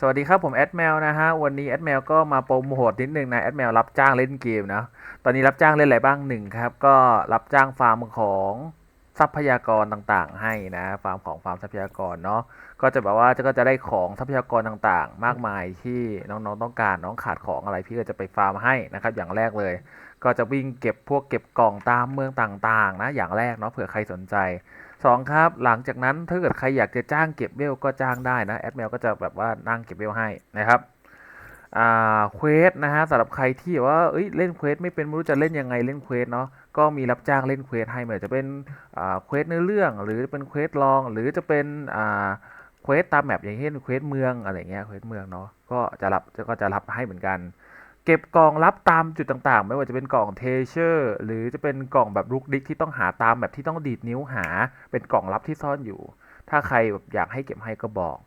สวัสดีครับผมแอดแมวนะฮะวันนี้แอดแมวก็มาโปรโมทนิดนึงนะแอดแมวรับจ้างเล่นเกมนะตอนนี้รับจ้างเล่นอะไรบ้างหนึ่งครับก็รับจ้างฟาร์มของ ทรัพยากรต่างๆ ให้นะฟาร์มของฟาร์มทรัพยากรเนาะก็จะแบบว่าก็จะได้ของทรัพยากรต่างๆ มากมายที่น้องๆต้องการน้องขาดของอะไรพี่ก็จะไปฟาร์มให้นะครับอย่างแรกเลย ก็จะวิ่งเก็บพวกเก็บกล่องตามเมืองต่างๆ นะอย่างแรกเนาะเผื่อใครสนใจสองครับ หลังจากนั้นถ้าเกิดใครอยากจะจ้างเก็บเวลก็จ้างได้นะแอดแมวก็จะแบบว่านั่งเก็บเวลให้นะครับ เควสนะฮะสำหรับใครที่แบบว่าเอ้ยเล่นเควสไม่เป็นไม่รู้จะเล่นยังไงเล่นเควสเนาะก็มีรับจ้างเล่นเควสให้ไม่ว่าจะเป็นเควสเนื้อเรื่อง หรือเป็นเควสลองหรือจะเป็นเควสตามแมปอย่างเช่นเควสเมืองอะไรเงี้ยเควสเมืองเนาะก็จะรับก็จะรับให้เหมือนกัน เก็บกล่องลับตามจุดต่างๆ ไม่ว่าจะเป็นกล่องเทเชอร์หรือจะเป็นกล่องแบบลุกดิกที่ต้องหาตามแบบที่ต้องดีดนิ้วหา เป็นกล่องลับที่ซ่อนอยู่ ถ้าใครแบบอยากให้เก็บให้ก็บอก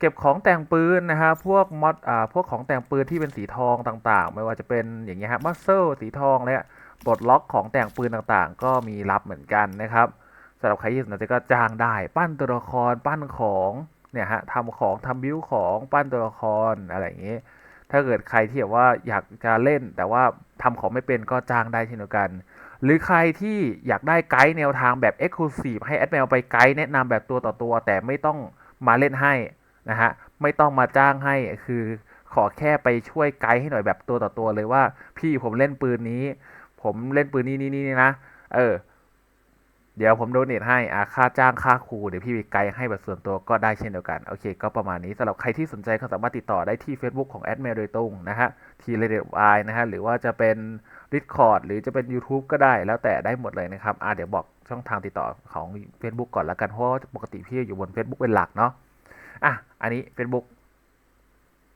เก็บของแต่งปืนนะฮะพวกมอดอ่าพวกของแต่งปืนที่เป็นสีทองต่างๆ ไม่ว่าจะเป็นอย่างเงี้ยฮะมัสเซลสีทองและปลดล็อกของแต่งปืนต่างๆ ก็มีรับเหมือนกันนะครับสำหรับใครที่สนใจก็จ้างได้ ปั้นตัวละครปั้นของเนี่ยฮะทำของทำบิวของปั้นตัวละครอะไรอย่างเงี้ยถ้าเกิดใครที่แบบว่าอยากจะเล่น แต่ว่าทำของไม่เป็นก็จ้างได้เช่นเดียวกัน หรือใครที่อยากได้ไกด์แนวทางแบบ Exclusive ให้แอดแมวไปไกด์แนะนำแบบตัวต่อตัว แต่ไม่ต้องมาเล่นให้ นะฮะไม่ต้องมาจ้างให้คือขอแค่ไปช่วยไกด์ให้หน่อยแบบตัวต่อตัวเลยว่า พี่ผมเล่นปืนนี้ ผมเล่นปืนนี้นี่นี่นะเออ เดี๋ยวผมโดเนทให้อาค่าจ้างค่าครูเดี๋ยวพี่ไปไกด์ให้แบบส่วนตัวก็ได้เช่นเดียวกันโอเค ก็ประมาณนี้สำหรับใครที่สนใจก็สามารถติดต่อได้ที่ Facebook ของแอดเมลโดยตรงนะฮะทีเรเดไอนะฮะหรือว่าจะเป็น Discord หรือจะเป็น YouTube ก็ได้แล้วแต่ได้หมดเลยนะครับอ่าเดี๋ยวบอกช่องทางติดต่อของ Facebook ก่อนละกันเพราะว่าปกติพี่อยู่บน Facebook เป็นหลักเนาะ อะอันนี้ Facebook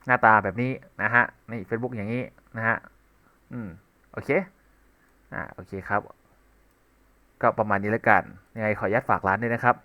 หน้าตาแบบนี้นะฮะนี่ Facebook อย่างนี้นะฮะอืมโอเคอ่าโอเคครับ ก็ประมาณนี้แล้วกันยังไงขออนุญาตฝากร้านด้วยนะครับ